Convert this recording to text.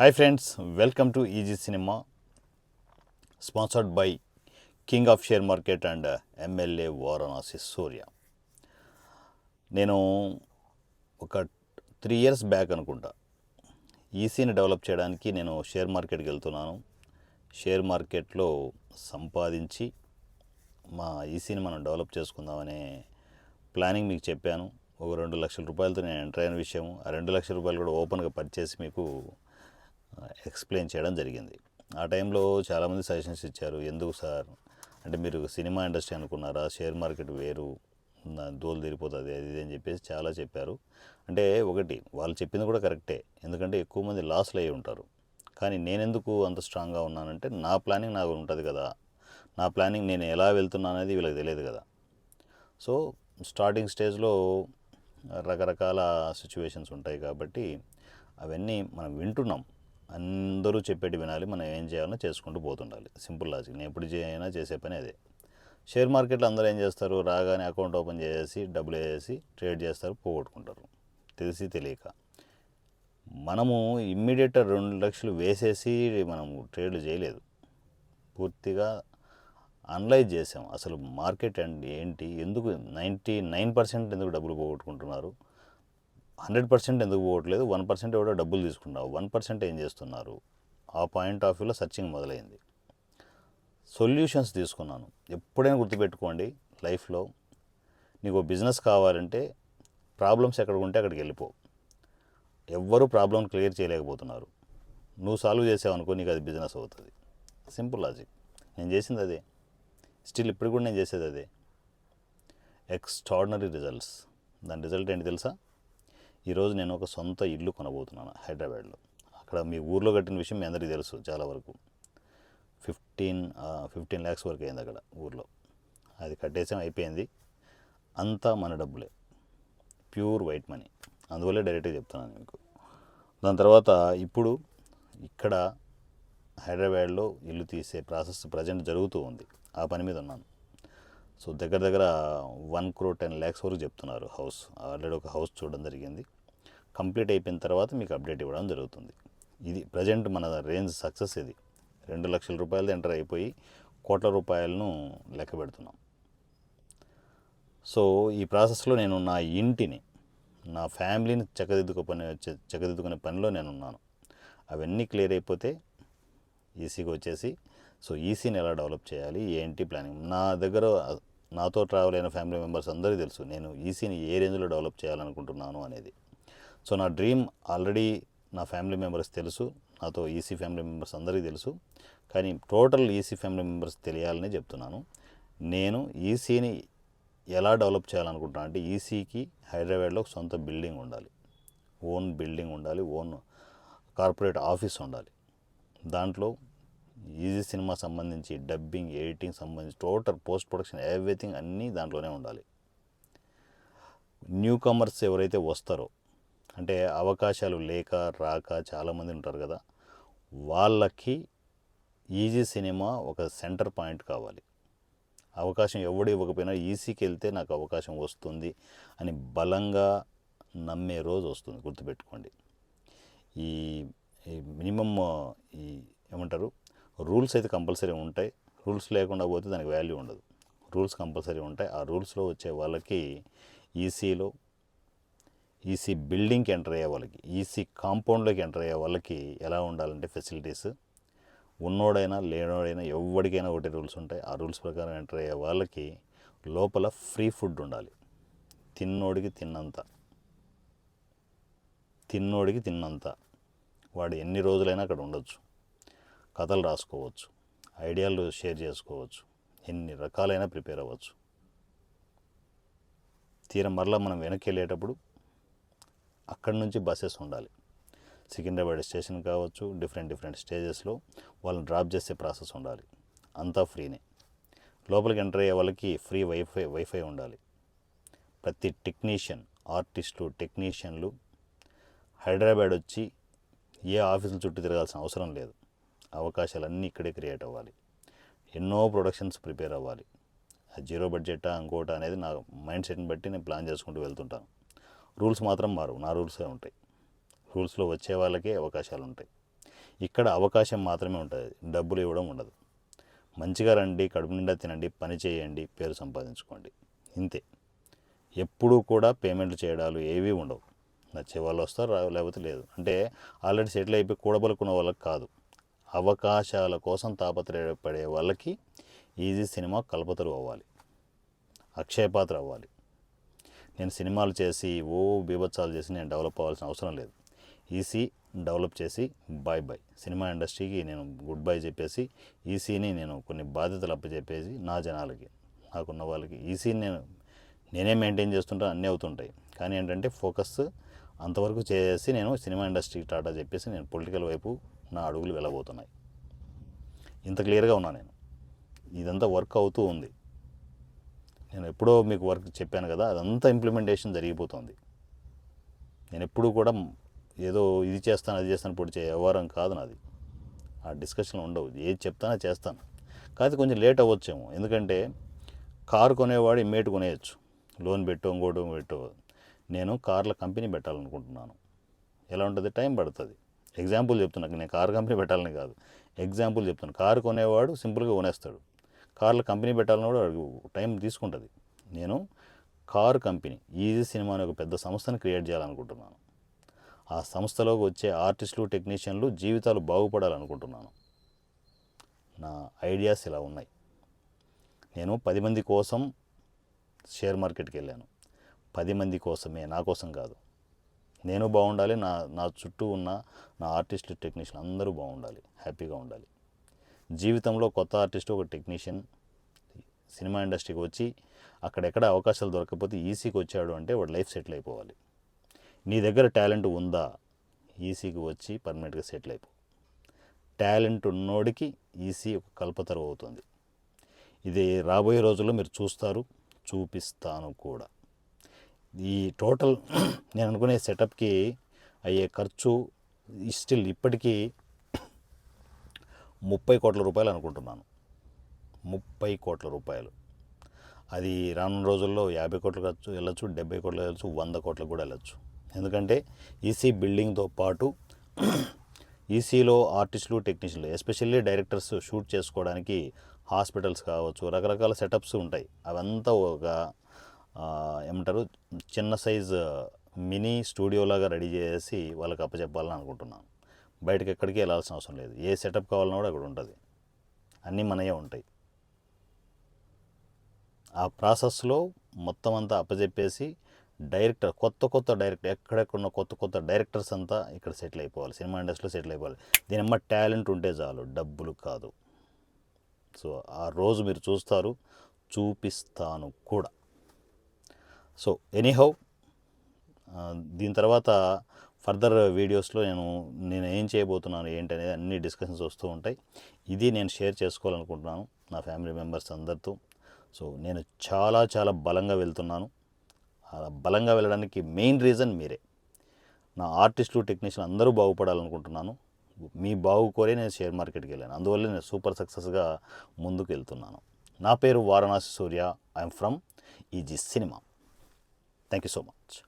Hi friends welcome to easy cinema sponsored by king of share market and MLA Varanasi Surya నేను ఒక three years back అనుకుంటా. ఈసీని develop చేయడానికి నేను share మార్కెట్కి వెళ్తున్నాను. షేర్ మార్కెట్లో సంపాదించి మా ఈసీని మనం డెవలప్ చేసుకుందామనే ప్లానింగ్ మీకు చెప్పాను. ఒక రెండు లక్షల రూపాయలతో నేను ఎంటర్ అయిన విషయం ఆ రెండు లక్షల రూపాయలు కూడా ఓపెన్గా పర్చేసి మీకు ఎక్స్ప్లెయిన్ చేయడం జరిగింది. ఆ టైంలో చాలామంది సజెషన్స్ ఇచ్చారు. ఎందుకు సార్? అంటే మీరు సినిమా ఇండస్ట్రీ అనుకున్నారా? షేర్ మార్కెట్ వేరు. దోలు తీరిపోతుంది అది ఇది అని చెప్పేసి చాలా చెప్పారు. అంటే ఒకటి వాళ్ళు చెప్పింది కూడా కరెక్టే. ఎందుకంటే ఎక్కువ మంది లాస్లు అయ్యి ఉంటారు. కానీ నేనెందుకు అంత స్ట్రాంగ్గా ఉన్నానంటే నా ప్లానింగ్ నాకు ఉంటుంది కదా. నా ప్లానింగ్ నేను ఎలా వెళ్తున్నా అనేది వీళ్ళకి తెలియదు కదా. సో స్టార్టింగ్ స్టేజ్లో రకరకాల సిచ్యువేషన్స్ ఉంటాయి కాబట్టి అవన్నీ మనం వింటున్నాం. అందరూ చెప్పేటి వినాలి మనం ఏం చేయాలో చేసుకుంటూ పోతుండాలి. Simple logic. నేను ఎప్పుడు అయినా చేసే పని అదే. షేర్ మార్కెట్లో అందరూ ఏం చేస్తారు? రాగానే అకౌంట్ ఓపెన్ చేసేసి డబ్బులు వేసేసి ట్రేడ్ చేస్తారు పోగొట్టుకుంటారు. తెలిసి తెలియక. మనము ఇమ్మీడియట్గా రెండు లక్షలు వేసేసి మనము ట్రేడ్లు చేయలేదు. పూర్తిగా అనలైజ్ చేసాం. అసలు మార్కెట్ అండ్ ఏంటి? ఎందుకు నైంటీ నైన్ పర్సెంట్ ఎందుకు డబ్బులు పోగొట్టుకుంటున్నారు? హండ్రెడ్ పర్సెంట్ ఎందుకు పోవట్లేదు? వన్ పర్సెంట్ ఎవడో డబ్బులు తీసుకున్నావు. వన్ పర్సెంట్ ఏం చేస్తున్నారు? ఆ పాయింట్ ఆఫ్ వ్యూలో సర్చింగ్ మొదలైంది. సొల్యూషన్స్ తీసుకున్నాను. ఎప్పుడైనా గుర్తుపెట్టుకోండి లైఫ్లో నీకు బిజినెస్ కావాలంటే ప్రాబ్లమ్స్ ఎక్కడ ఉంటే అక్కడికి వెళ్ళిపో. ఎవ్వరూ ప్రాబ్లం క్లియర్ చేయలేకపోతున్నారు. నువ్వు సాల్వ్ చేసావనుకో నీకు అది బిజినెస్ అవుతుంది. Simple logic. నేను చేసింది అదే. స్టిల్ ఇప్పుడు కూడా నేను చేసేది అదే. Extraordinary results. దాని రిజల్ట్ ఏంటి తెలుసా? ఈరోజు నేను ఒక సొంత ఇల్లు కొనబోతున్నాను హైదరాబాద్లో. అక్కడ మీ ఊర్లో కట్టిన విషయం మీ అందరికీ తెలుసు చాలా వరకు. ఫిఫ్టీన్ ఫిఫ్టీన్ ల్యాక్స్ వరకు అయింది అక్కడ ఊర్లో. అది కట్టేసాం అయిపోయింది. అంతా మన డబ్బులే. Pure white money. అందువల్లే డైరెక్ట్గా చెప్తున్నాను మీకు. దాని తర్వాత ఇప్పుడు ఇక్కడ హైదరాబాద్లో ఇల్లు తీసే ప్రాసెస్ ప్రజెంట్ జరుగుతూ ఉంది. ఆ పని మీద ఉన్నాను. సో దగ్గర దగ్గర వన్ క్రో టెన్ ల్యాక్స్ వరకు చెప్తున్నారు హౌస్. ఆల్రెడీ ఒక హౌస్ చూడడం జరిగింది. కంప్లీట్ అయిపోయిన తర్వాత మీకు అప్డేట్ ఇవ్వడం జరుగుతుంది. ఇది ప్రజెంట్ మన రేంజ్ సక్సెస్ ఇది. రెండు లక్షల రూపాయలు ఎంటర్ అయిపోయి కోట్ల రూపాయలను లెక్క పెడుతున్నాం. సో ఈ ప్రాసెస్లో నేను నా ఇంటిని నా ఫ్యామిలీని చక్కదిద్దుకు పని చ- చక్కదిద్దుకునే పనిలో నేను ఉన్నాను అవన్నీ క్లియర్ అయిపోతే ఈసీకి వచ్చేసి సో ఈసీని ఎలా డెవలప్ చేయాలి? ఏంటి ప్లానింగ్ నా దగ్గర నాతో ట్రావెల్ అయిన ఫ్యామిలీ మెంబర్స్ అందరికీ తెలుసు నేను ఈసీని ఏ రేంజ్లో డెవలప్ చేయాలనుకుంటున్నాను అనేది. సో నా డ్రీమ్ ఆల్రెడీ నా ఫ్యామిలీ మెంబర్స్ తెలుసు నాతో ఈసీ ఫ్యామిలీ మెంబర్స్ అందరికీ తెలుసు కానీ టోటల్ ఈసీ ఫ్యామిలీ మెంబర్స్ తెలియాలని చెప్తున్నాను. నేను ఈసీని ఎలా డెవలప్ చేయాలనుకుంటున్నాను అంటే ఈసీకి హైదరాబాద్లో ఒక సొంత బిల్డింగ్ ఉండాలి. ఓన్ బిల్డింగ్ ఉండాలి ఓన్ కార్పొరేట్ ఆఫీస్ ఉండాలి. దాంట్లో ఈజీ సినిమా సంబంధించి డబ్బింగ్ ఎడిటింగ్ సంబంధించి టోటల్ పోస్ట్ ప్రొడక్షన్ ఎవ్రీథింగ్ అన్నీ దాంట్లోనే ఉండాలి. న్యూ కమర్స్ ఎవరైతే వస్తారో అంటే అవకాశాలు లేక రాక చాలామంది ఉంటారు కదా వాళ్ళకి ఈజీ సినిమా ఒక సెంటర్ పాయింట్ కావాలి. అవకాశం ఎవడు ఇవ్వకపోయినా ఈసీకి వెళ్తే నాకు అవకాశం వస్తుంది అని బలంగా నమ్మే రోజు వస్తుంది గుర్తుపెట్టుకోండి. ఈ ఈ మినిమమ్ ఈ ఏమంటారు? రూల్స్ అయితే కంపల్సరీ ఉంటాయి. రూల్స్ లేకుండా పోతే దానికి వాల్యూ ఉండదు. రూల్స్ కంపల్సరీ ఉంటాయి. ఆ రూల్స్లో వచ్చే వాళ్ళకి ఈసీలో ఈసీ బిల్డింగ్కి ఎంటర్ అయ్యే వాళ్ళకి ఈసీ కాంపౌండ్లోకి ఎంటర్ అయ్యే వాళ్ళకి ఎలా ఉండాలంటే ఫెసిలిటీస్. ఉన్నోడైనా లేనోడైనా ఎవరికైనా ఒకటి రూల్స్ ఉంటాయి. ఆ రూల్స్ ప్రకారం ఎంటర్ అయ్యే వాళ్ళకి లోపల ఫ్రీ ఫుడ్ ఉండాలి. తిన్నోడికి తిన్నంత. తిన్నోడికి తిన్నంత. వాడు ఎన్ని రోజులైనా అక్కడ ఉండొచ్చు. కథలు రాసుకోవచ్చు ఐడియాలు షేర్ చేసుకోవచ్చు ఎన్ని రకాలైన ప్రిపేర్ అవ్వచ్చు. తీరం మరలా మనం వెనక్కి వెళ్ళేటప్పుడు అక్కడి నుంచి బస్సెస్ ఉండాలి. సికింద్రాబాద్ స్టేషన్ కావచ్చు డిఫరెంట్ డిఫరెంట్ స్టేజెస్లో వాళ్ళని డ్రాప్ చేసే ప్రాసెస్ ఉండాలి. అంతా ఫ్రీనే. లోపలికి ఎంటర్ అయ్యే వాళ్ళకి ఫ్రీ వైఫై వైఫై ఉండాలి. ప్రతి టెక్నీషియన్ ఆర్టిస్టులు టెక్నీషియన్లు హైదరాబాద్ వచ్చి ఏ ఆఫీసుల చుట్టూ తిరగాల్సిన అవసరం లేదు. అవకాశాలన్నీ ఇక్కడే క్రియేట్ అవ్వాలి. ఎన్నో ప్రొడక్షన్స్ ప్రిపేర్ అవ్వాలి. ఆ జీరో బడ్జెటా ఇంకోట అనేది నా మైండ్ సెట్ని బట్టి నేను ప్లాన్ చేసుకుంటూ వెళ్తుంటాను. రూల్స్ మాత్రం మారు నా రూల్సే ఉంటాయి. రూల్స్లో వచ్చే వాళ్ళకే అవకాశాలు ఉంటాయి. ఇక్కడ అవకాశం మాత్రమే ఉంటుంది డబ్బులు ఇవ్వడం ఉండదు. మంచిగా రండి కడుపు నిండా తినండి పని చేయండి పేరు సంపాదించుకోండి. ఇంతే. ఎప్పుడూ కూడా పేమెంట్లు చేయడాలు ఏవీ ఉండవు. నచ్చే వాళ్ళు వస్తారు లేకపోతే లేదు. అంటే ఆల్రెడీ సెటిల్ అయిపోయి కూడబలుకున్న వాళ్ళకి కాదు. అవకాశాల కోసం తాపత్రయపడే వాళ్ళకి ఈజీ సినిమా కల్పతరు అవ్వాలి. అక్షయపాత్ర అవ్వాలి. నేను సినిమాలు చేసి ఓ బీభత్సాలు చేసి నేను డెవలప్ అవ్వాల్సిన అవసరం లేదు. ఈసీ డెవలప్ చేసి బాయ్ బాయ్ సినిమా ఇండస్ట్రీకి నేను గుడ్ బై చెప్పేసి ఈసీని నేను కొన్ని బాధ్యతలు అప్పచెప్పేసి నా జనాలకి నాకున్న వాళ్ళకి ఈసీని నేను నేనే మెయింటైన్ చేస్తుంటా అన్నీ అవుతుంటాయి. కానీ ఏంటంటే ఫోకస్ అంతవరకు చేసి నేను సినిమా ఇండస్ట్రీకి టాటా చెప్పేసి నేను పొలిటికల్ వైపు నా అడుగులు వెళ్ళబోతున్నాయి. ఇంత క్లియర్గా ఉన్నా నేను. ఇదంతా వర్క్ అవుతూ ఉంది. నేను ఎప్పుడో మీకు వర్క్ చెప్పాను కదా అదంతా ఇంప్లిమెంటేషన్ జరిగిపోతుంది. నేను ఎప్పుడూ కూడా ఏదో ఇది చేస్తాను అది చేస్తాను ఇప్పుడు చే వ్యవహారం కాదు నాది. ఆ డిస్కషన్ ఉండవు. ఏది చెప్తానో చేస్తాను. కాకపోతే కొంచెం లేట్ అవ్వచ్చేమో. ఎందుకంటే కారు కొనేవాడు ఇమ్మేట్ కొనేయచ్చు. లోన్ పెట్టు ఇంకోటి పెట్టు నేను కార్ల కంపెనీ పెట్టాలనుకుంటున్నాను. ఎలా ఉంటుంది? టైం పడుతుంది. ఎగ్జాంపుల్ చెప్తున్నా నేను కార్ కంపెనీ పెట్టాలని కాదు. ఎగ్జాంపుల్ చెప్తున్నాను కారు కొనేవాడు సింపుల్గా కొనేస్తాడు. కార్ల కంపెనీ పెట్టాలని కూడా టైం తీసుకుంటుంది. నేను కారు కంపెనీ ఈజీ సినిమా అనే ఒక పెద్ద సంస్థను క్రియేట్ చేయాలనుకుంటున్నాను. ఆ సంస్థలోకి వచ్చే ఆర్టిస్టులు టెక్నీషియన్లు జీవితాలు బాగుపడాలనుకుంటున్నాను. నా ఐడియాస్ ఇలా ఉన్నాయి. నేను పది మంది కోసం షేర్ మార్కెట్కి వెళ్ళాను. పది మంది కోసమే నా కోసం కాదు. నేను బాగుండాలి నా నా చుట్టూ ఉన్న నా ఆర్టిస్టులు టెక్నీషియన్ అందరూ బాగుండాలి హ్యాపీగా ఉండాలి. జీవితంలో కొత్త ఆర్టిస్ట్ ఒక టెక్నీషియన్ సినిమా ఇండస్ట్రీకి వచ్చి అక్కడెక్కడ అవకాశాలు దొరకకపోతే ఈసీకి వచ్చాడు అంటే వాడు లైఫ్ సెటిల్ అయిపోవాలి. నీ దగ్గర టాలెంట్ ఉందా? ఈసీకి వచ్చి పర్మనెంట్గా సెటిల్ అయిపో. టాలెంట్ ఉన్నోడికి ఈసీ ఒక కల్పతరు అవుతుంది. ఇది రాబోయే రోజుల్లో మీరు చూస్తారు చూపిస్తాను కూడా. ఈ టోటల్ నేను అనుకునే సెటప్కి అయ్యే ఖర్చు స్టిల్ ఇప్పటికీ ముప్పై కోట్ల రూపాయలు అనుకుంటున్నాను. ముప్పై కోట్ల రూపాయలు. అది రానున్న రోజుల్లో యాభై కోట్లు ఖర్చు వెళ్ళచ్చు డెబ్బై కోట్లు వెళ్ళచ్చు వంద కోట్లకు కూడా వెళ్ళచ్చు. ఎందుకంటే ఈసీ బిల్డింగ్తో పాటు ఈసీలో ఆర్టిస్టులు టెక్నీషియన్లు ఎస్పెషల్లీ డైరెక్టర్స్ షూట్ చేసుకోవడానికి హాస్పిటల్స్ కావచ్చు రకరకాల సెటప్స్ ఉంటాయి. అవంతా ఒక ఏమంటారు చిన్న సైజ్ మినీ స్టూడియో లాగా రెడీ చేసి వాళ్ళకి అప్పచెప్పాలని అనుకుంటున్నాను. బయటకు ఎక్కడికి వెళ్ళాల్సిన అవసరం లేదు. ఏ సెటప్ కావాలన్నా కూడా అక్కడ ఉంటుంది. అన్నీ మనయే ఉంటాయి. ఆ ప్రాసెస్లో మొత్తం అంతా అప్పచెప్పేసి డైరెక్టర్ కొత్త కొత్త డైరెక్టర్ ఎక్కడెక్కడున్న కొత్త కొత్త డైరెక్టర్స్ అంతా ఇక్కడ సెటిల్ అయిపోవాలి. సినిమా ఇండస్ట్రీలో సెటిల్ అయిపోవాలి. దీని అమ్మ టాలెంట్ ఉంటే చాలు డబ్బులు కాదు. సో ఆ రోజు మీరు చూస్తారు చూపిస్తాను కూడా. సో ఎనీహౌ దీని తర్వాత ఫర్దర్ వీడియోస్లో నేను నేను ఏం చేయబోతున్నాను ఏంటి అనేది అన్ని డిస్కషన్స్ వస్తూ ఉంటాయి. ఇది నేను షేర్ చేసుకోవాలనుకుంటున్నాను నా ఫ్యామిలీ మెంబర్స్ అందరితో. సో నేను చాలా చాలా బలంగా వెళ్తున్నాను. అలా బలంగా వెళ్ళడానికి మెయిన్ రీజన్ మీరే. నా ఆర్టిస్టులు టెక్నీషియన్ అందరూ బాగుపడాలనుకుంటున్నాను. మీ బాగు కోరే నేను షేర్ మార్కెట్కి వెళ్ళాను. అందువల్ల నేను సూపర్ సక్సెస్గా ముందుకు వెళ్తున్నాను. నా పేరు Varanasi Surya. I'm from easy cinema Thank you so much.